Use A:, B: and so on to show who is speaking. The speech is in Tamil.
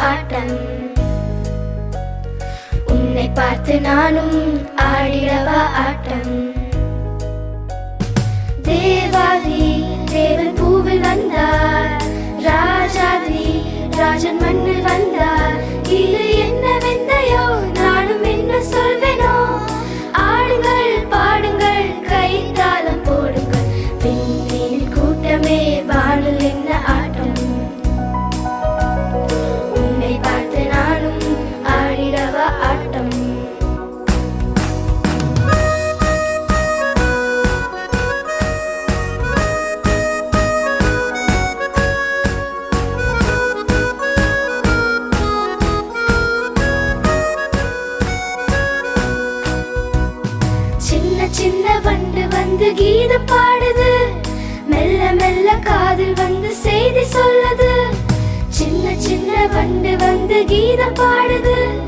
A: ஆட்டம். உன்னை பார்த்து நானும் ஆடிடவா ஆட்டம். தேவாதி தேவன் பூவில் வந்தார். ராஜாதி ராஜன் இது கீதம் பாடுது. மெல்ல மெல்ல காதில் வந்து செய்தி சொல்லுது. சின்ன சின்ன வண்டு வந்து கீதம் பாடுது.